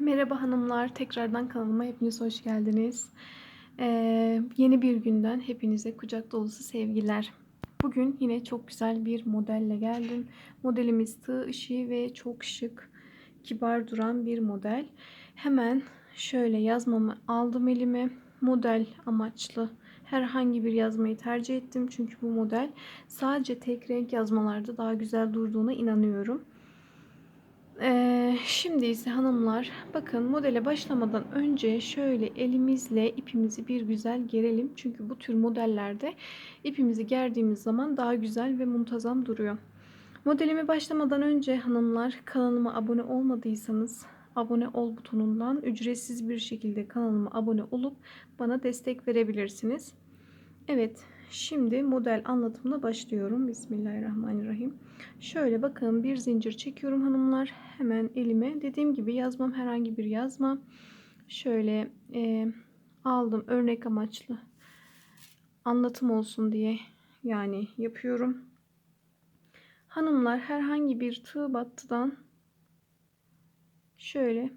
Merhaba hanımlar, tekrardan kanalıma hepiniz hoş geldiniz. Ee, yeni bir günden hepinize kucak dolusu sevgiler. Bugün yine çok güzel bir modelle geldim. Modelimiz tığ ışığı ve çok şık, kibar duran bir model. Hemen şöyle yazmamı aldım elime. Model amaçlı herhangi bir yazmayı tercih ettim. Çünkü bu model sadece tek renk yazmalarda daha güzel durduğuna inanıyorum. Ee, şimdi ise hanımlar bakın modele başlamadan önce şöyle elimizle ipimizi bir güzel gerelim. Çünkü bu tür modellerde ipimizi gerdiğimiz zaman daha güzel ve muntazam duruyor. Modelimi başlamadan önce hanımlar kanalıma abone olmadıysanız abone ol butonundan ücretsiz bir şekilde kanalıma abone olup bana destek verebilirsiniz. Evet Şimdi model anlatımına başlıyorum. Bismillahirrahmanirrahim. Şöyle bakın bir zincir çekiyorum hanımlar. Hemen elime. Dediğim gibi yazmam herhangi bir yazma. Şöyle e, aldım örnek amaçlı. Anlatım olsun diye yani yapıyorum. Hanımlar herhangi bir tığ battıdan şöyle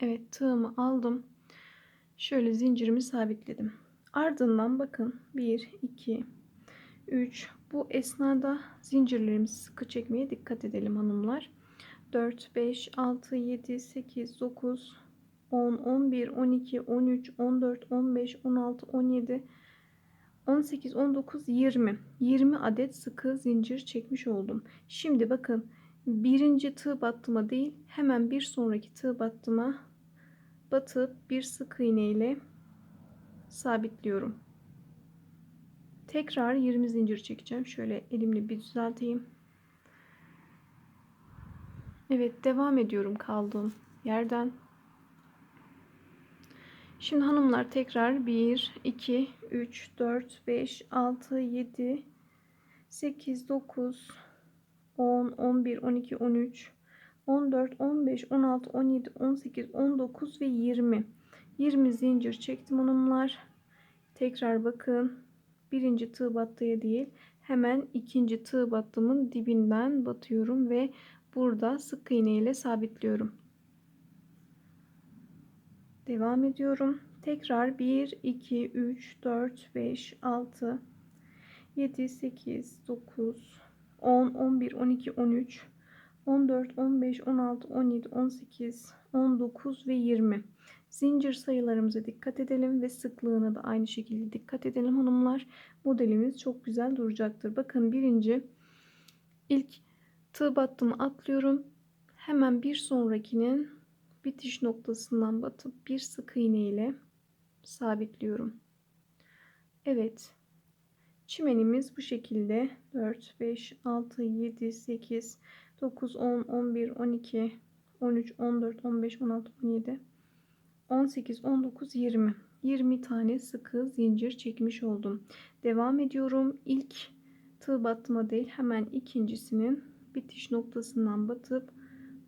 Evet tığımı aldım şöyle zincirimi sabitledim. Ardından bakın 1 2 3 bu esnada zincirlerimizi sıkı çekmeye dikkat edelim hanımlar. 4 5 6 7 8 9 10 11 12 13 14 15 16 17 18 19 20 20 adet sıkı zincir çekmiş oldum. Şimdi bakın birinci tığ battıma değil hemen bir sonraki tığ battıma batıp bir sık iğne ile sabitliyorum. Tekrar 20 zincir çekeceğim. Şöyle elimle bir düzelteyim. Evet devam ediyorum kaldığım yerden. Şimdi hanımlar tekrar 1, 2, 3, 4, 5, 6, 7, 8, 9, 10, 11, 12, 13, 14, 15, 16, 17, 18, 19 ve 20. 20 zincir çektim hanımlar. Tekrar bakın. Birinci tığ battıya değil hemen ikinci tığ battımın dibinden batıyorum ve burada sık iğne ile sabitliyorum. Devam ediyorum. Tekrar 1, 2, 3, 4, 5, 6, 7, 8, 9, 10, 11, 12, 13, 14, 15, 16, 17, 18, 19 ve 20. Zincir sayılarımıza dikkat edelim ve sıklığına da aynı şekilde dikkat edelim hanımlar. Modelimiz çok güzel duracaktır. Bakın birinci ilk tığ battımı atlıyorum. Hemen bir sonrakinin bitiş noktasından batıp bir sık iğne ile sabitliyorum. Evet. Çimenimiz bu şekilde 4 5 6 7 8 9, 10, 11, 12, 13, 14, 15, 16, 17, 18, 19, 20. 20 tane sıkı zincir çekmiş oldum. Devam ediyorum. İlk tığ battıma değil hemen ikincisinin bitiş noktasından batıp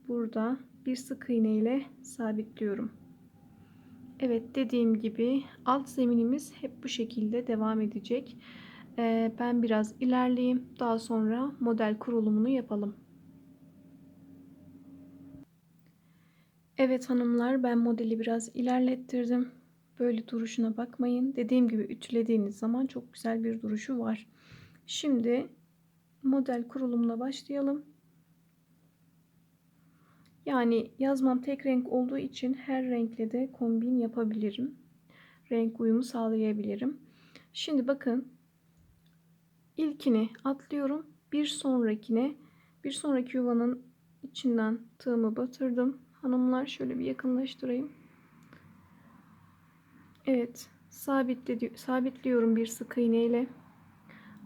burada bir sık iğne ile sabitliyorum. Evet dediğim gibi alt zeminimiz hep bu şekilde devam edecek. Ee, ben biraz ilerleyeyim. Daha sonra model kurulumunu yapalım. Evet hanımlar ben modeli biraz ilerlettirdim. Böyle duruşuna bakmayın. Dediğim gibi ütülediğiniz zaman çok güzel bir duruşu var. Şimdi model kurulumuna başlayalım. Yani yazmam tek renk olduğu için her renkle de kombin yapabilirim. Renk uyumu sağlayabilirim. Şimdi bakın ilkini atlıyorum. Bir sonrakine bir sonraki yuvanın içinden tığımı batırdım hanımlar şöyle bir yakınlaştırayım. Evet sabitle, sabitliyorum bir sık iğne ile.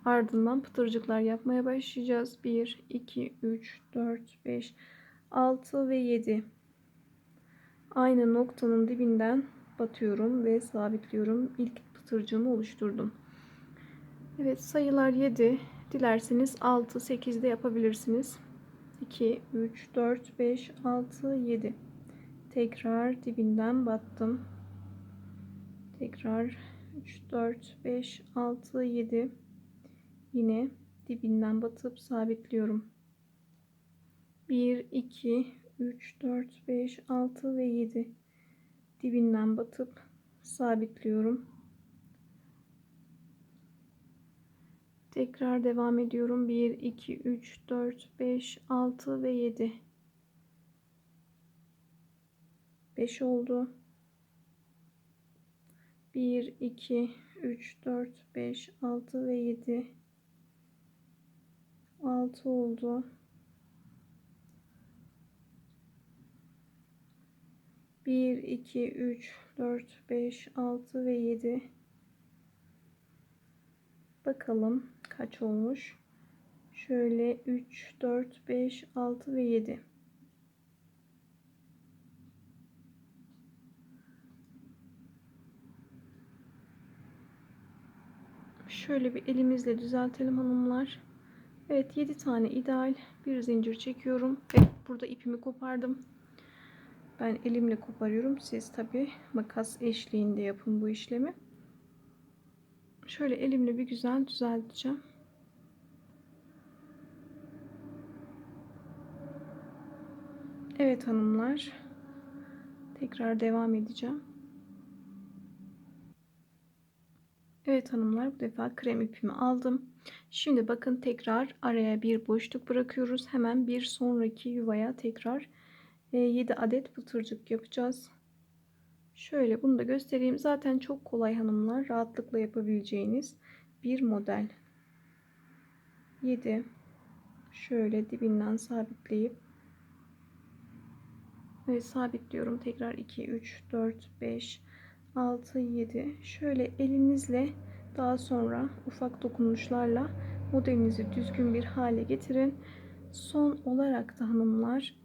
Ardından pıtırcıklar yapmaya başlayacağız. 1, 2, 3, 4, 5, 6 ve 7. Aynı noktanın dibinden batıyorum ve sabitliyorum. İlk pıtırcığımı oluşturdum. Evet sayılar 7. Dilerseniz 6, 8 de yapabilirsiniz. 2, 3, 4, 5, 6, 7. Tekrar dibinden battım. Tekrar 3, 4, 5, 6, 7. Yine dibinden batıp sabitliyorum. 1, 2, 3, 4, 5, 6 ve 7 dibinden batıp sabitliyorum. Tekrar devam ediyorum. 1, 2, 3, 4, 5, 6 ve 7. 5 oldu. 1, 2, 3, 4, 5, 6 ve 7. 6 oldu. 1, 2, 3, 4, 5, 6 ve 7. Bakalım kaç olmuş. Şöyle 3, 4, 5, 6 ve 7. Şöyle bir elimizle düzeltelim hanımlar. Evet 7 tane ideal bir zincir çekiyorum ve burada ipimi kopardım. Ben elimle koparıyorum. Siz tabi makas eşliğinde yapın bu işlemi. Şöyle elimle bir güzel düzelteceğim. Evet hanımlar. Tekrar devam edeceğim. Evet hanımlar bu defa krem ipimi aldım. Şimdi bakın tekrar araya bir boşluk bırakıyoruz. Hemen bir sonraki yuvaya tekrar 7 adet pıtırcık yapacağız. Şöyle bunu da göstereyim. Zaten çok kolay hanımlar. Rahatlıkla yapabileceğiniz bir model. 7 şöyle dibinden sabitleyip ve sabitliyorum. Tekrar 2, 3, 4, 5, 6, 7. Şöyle elinizle daha sonra ufak dokunuşlarla modelinizi düzgün bir hale getirin. Son olarak da hanımlar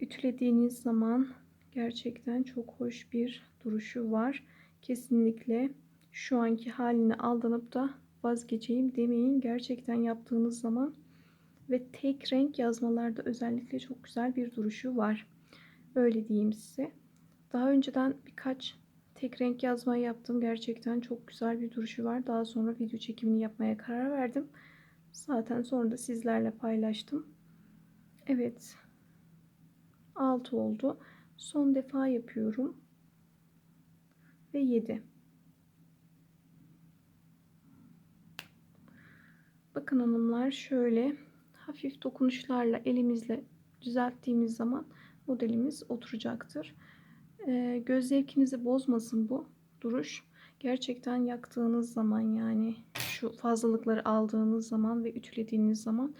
ütülediğiniz zaman gerçekten çok hoş bir duruşu var. Kesinlikle şu anki haline aldanıp da vazgeçeyim demeyin. Gerçekten yaptığınız zaman ve tek renk yazmalarda özellikle çok güzel bir duruşu var. Öyle diyeyim size. Daha önceden birkaç tek renk yazma yaptım. Gerçekten çok güzel bir duruşu var. Daha sonra video çekimini yapmaya karar verdim. Zaten sonra da sizlerle paylaştım. Evet. 6 oldu. Son defa yapıyorum. Ve 7. Bakın hanımlar şöyle hafif dokunuşlarla elimizle düzelttiğimiz zaman modelimiz oturacaktır. Ee, göz zevkinizi bozmasın bu duruş. Gerçekten yaktığınız zaman yani şu fazlalıkları aldığınız zaman ve ütülediğiniz zaman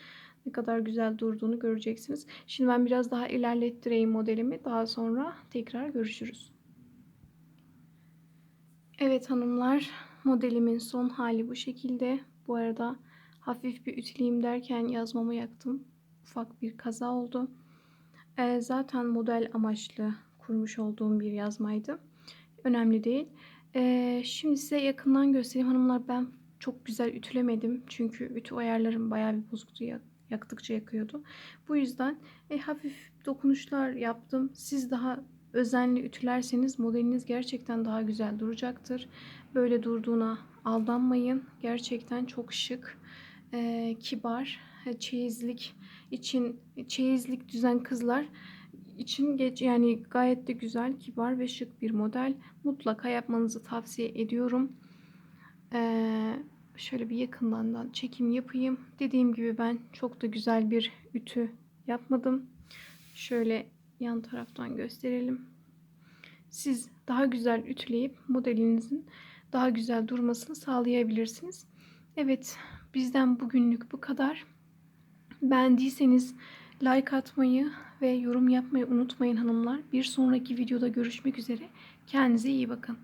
ne kadar güzel durduğunu göreceksiniz. Şimdi ben biraz daha ilerlettireyim modelimi. Daha sonra tekrar görüşürüz. Evet hanımlar modelimin son hali bu şekilde. Bu arada hafif bir ütüleyeyim derken yazmamı yaktım. Ufak bir kaza oldu. Ee, zaten model amaçlı kurmuş olduğum bir yazmaydı. Önemli değil. Ee, şimdi size yakından göstereyim hanımlar. Ben çok güzel ütülemedim. Çünkü ütü ayarlarım bayağı bir bozuktu. Yaktıkça yakıyordu. Bu yüzden e, hafif dokunuşlar yaptım. Siz daha özenli ütülerseniz modeliniz gerçekten daha güzel duracaktır. Böyle durduğuna aldanmayın. Gerçekten çok şık, e, kibar, e, çeyizlik için çeyizlik düzen kızlar için geç yani gayet de güzel, kibar ve şık bir model. Mutlaka yapmanızı tavsiye ediyorum. Ee, şöyle bir yakından da çekim yapayım. Dediğim gibi ben çok da güzel bir ütü yapmadım. Şöyle yan taraftan gösterelim. Siz daha güzel ütüleyip modelinizin daha güzel durmasını sağlayabilirsiniz. Evet bizden bugünlük bu kadar. Beğendiyseniz like atmayı ve yorum yapmayı unutmayın hanımlar. Bir sonraki videoda görüşmek üzere. Kendinize iyi bakın.